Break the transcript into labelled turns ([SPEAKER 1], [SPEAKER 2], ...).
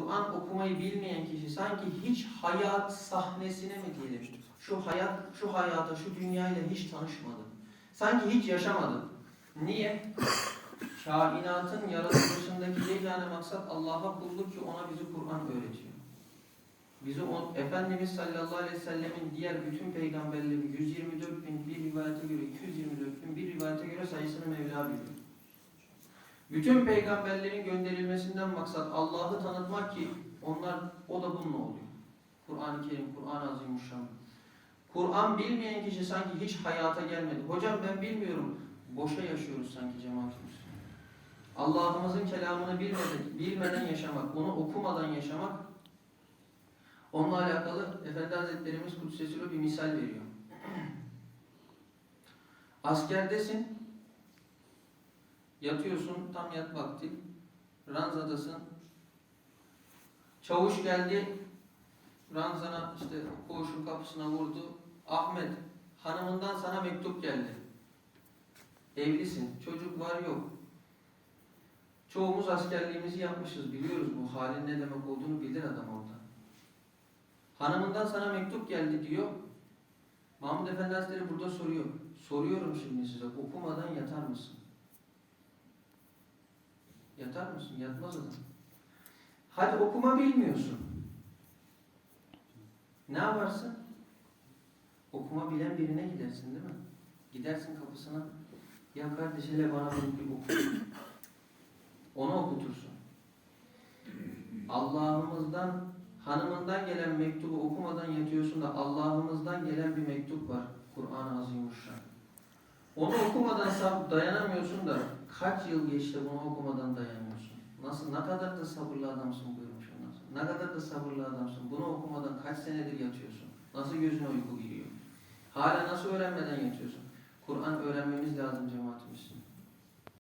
[SPEAKER 1] Kur'an okumayı bilmeyen kişi sanki hiç hayat sahnesine mi diyelim? Şu hayat, şu hayata, şu dünyayla hiç tanışmadı. Sanki hiç yaşamadı. Niye? Kainatın yaratılışındaki yegane maksat Allah'a kulluk ki ona bizi Kur'an öğretiyor. Bizi o, Efendimiz sallallahu aleyhi ve sellemin diğer bütün peygamberlerin 124 bin bir rivayete göre 224 bin bir rivayete göre sayısını Mevla biliyor. Bütün peygamberlerin gönderilmesinden maksat Allah'ı tanıtmak ki onlar o da bununla oluyor. Kur'an-ı Kerim, Kur'an-ı Azimuşşan. Kur'an bilmeyen kişi sanki hiç hayata gelmedi. Hocam ben bilmiyorum. Boşa yaşıyoruz sanki cemaat Allah'ımızın kelamını bilmeden, bilmeden yaşamak, onu okumadan yaşamak onunla alakalı Efendi Hazretlerimiz Kudsesiyle bir misal veriyor. Askerdesin, Yatıyorsun tam yat vakti. Ranzadasın. Çavuş geldi. Ranzana işte koğuşun kapısına vurdu. Ahmet hanımından sana mektup geldi. Evlisin. Çocuk var yok. Çoğumuz askerliğimizi yapmışız. Biliyoruz bu halin ne demek olduğunu bilir adam orada. Hanımından sana mektup geldi diyor. Mahmud Efendi Hazretleri burada soruyor. Soruyorum şimdi size okumadan yatar mısın? Yatar mısın? Yatmaz adam. Hadi okuma bilmiyorsun. Ne yaparsın? Okuma bilen birine gidersin değil mi? Gidersin kapısına. Ya kardeş hele bana bir oku. Onu okutursun. Allah'ımızdan, hanımından gelen mektubu okumadan yatıyorsun da Allah'ımızdan gelen bir mektup var. Kur'an-ı Azimuşşan. Onu okumadan dayanamıyorsun da kaç yıl geçti bunu okumadan dayanıyorsun. Nasıl, ne kadar da sabırlı adamsın buyurmuş ondan sonra. Ne kadar da sabırlı adamsın. Bunu okumadan kaç senedir yatıyorsun. Nasıl gözüne uyku giriyor. Hala nasıl öğrenmeden yatıyorsun. Kur'an öğrenmemiz lazım cemaat Müslüman.